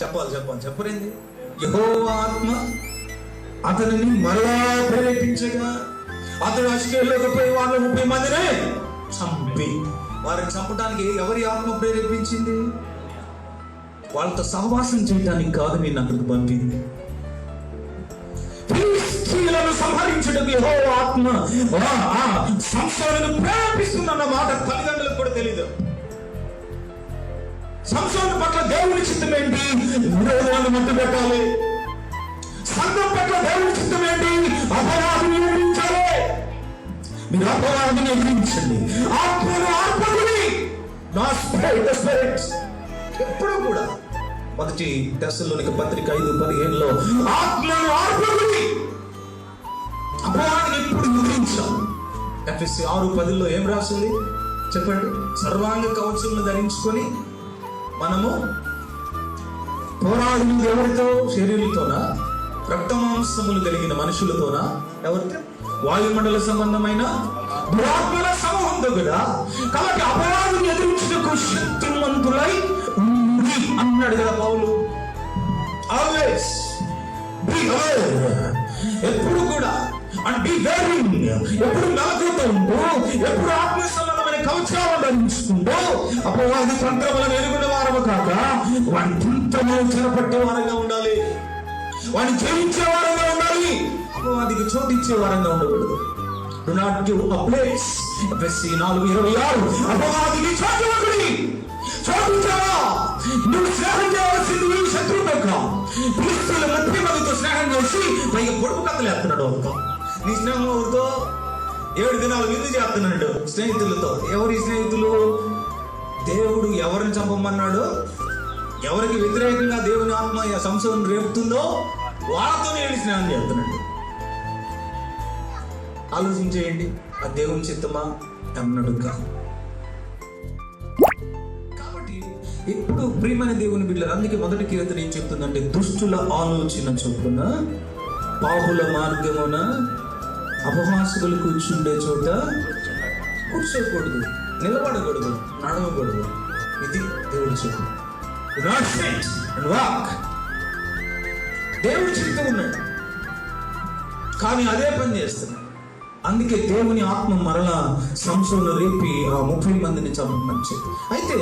చెప్పాలి చెప్పాలి. చెప్పరేంది? యహో ఆత్మ అతనిని మరలా ప్రేరేపించగా అతడు అశ్కేలోకి పోయి వాళ్ళ ముప్పై మందినే చంపి. వారిని చంపడానికి ఎవరి ఆత్మ ప్రేరేపించింది? వాళ్ళతో సహవాసం చేయడానికి కాదు నేను అక్కడికి పంపింది. స్త్రీలను సంహరించడానికి యహో ఆత్మ సంస్థలను ప్రేరేపిస్తుందన్న మాట తల్లిదండ్రులకు కూడా తెలియదు సంసోను పట్ల దేవుని చిత్తం ఏంటి? విరోధాలను పెట్టాలి. సంఘం పట్ల దేవుని చిత్తం ఏంటి? అపరాధిని ఎదిరించాలి మీరు అపరాధిని ఎదిరించండి ఆత్మను ఆత్మకుని నా స్పిరిట్ స్పిరిట్ ఎప్పుడు కూడా మొదటి దశలోనికి పత్రిక ఐదు పదిహేనులో ఆత్మను ఆత్మకుని అపరాధిని ఎప్పుడు ఎదిరించాలి ఎఫ్ఎస్సి ఆరు పదిలో ఏం రాసింది? చెప్పండి. సర్వాంగ కవచములను ధరించుకొని మనము పోరాడినది ఎవరితో? శరీరులతోనా? రక్తమాంసములు కలిగిన మనుషులతోనా? ఎవరితో? వాయుమండల సంబంధమైన? దురాత్మల సమూహంతో కదా కాబట్టి అపరాధం ఎదురించుటకు శక్తివంతులై ఉంది అన్నాడు కదా పౌలు. ఆల్వేస్ బి ఎప్పుడు కూడా. అండ్ బి వేరింగ్ ఎప్పుడు మెలకుతో ఉంటూ ఎప్పుడు ఆత్మ సంబంధమైన కవచాలను ధరించుకుంటూ అపవాది తంత్రములను ఎదుగు కాక వాని పుంతము చెరపట్టే వారంగా ఉండాలి. వాడిని జయించే వారంగా ఉండాలి. అపవాదికి చోటిచ్చే వారంగా ఉండకూడదు. Do not give a place FSC నాలుగు ఇరవై ఆరు. అపవాదికి చోటు ఒకటి చోటు నువ్వు స్నేహం చేయవలసింది ముప్పై మందితో స్నేహం చేసి పైగా పొడుపు కథలు వేస్తున్నాడు ఒక నీ స్నేహం ఎవరితో? ఏడు దినాలు విందు చేస్తున్నాడు స్నేహితులతో. ఎవరి స్నేహితులు? దేవుడు ఎవరిని చంపమన్నాడు? ఎవరికి వ్యతిరేకంగా దేవుని ఆత్మ సంశయం రేపుతుందో వాళ్ళతో నేను స్నానం చేస్తున్నాడు. ఆలోచించేయండి ఆ దేవుని చిత్తమా? అన్నాడు కాబట్టి ఎప్పుడు ప్రియమైన దేవుని బిడ్డలు అందుకే మొదటి కీర్తన ఏం చెప్తుందంటే దుష్టుల ఆలోచన చొప్పున పాపుల మార్గమున అపహాసుకులు కూర్చుండే చోట కూర్చోకూడదు. నిలబడకూడదు నడవకూడదు. ఇది దేవుడు చెప్పు అండ్ వాక్ దేవుడు చెప్తూ ఉన్నాడు కానీ అదే పని చేస్తున్నాడు అందుకే దేవుని ఆత్మ మరలా సంసోను రేపి ఆ ముప్పై మందిని చంపమని చెప్పి. అయితే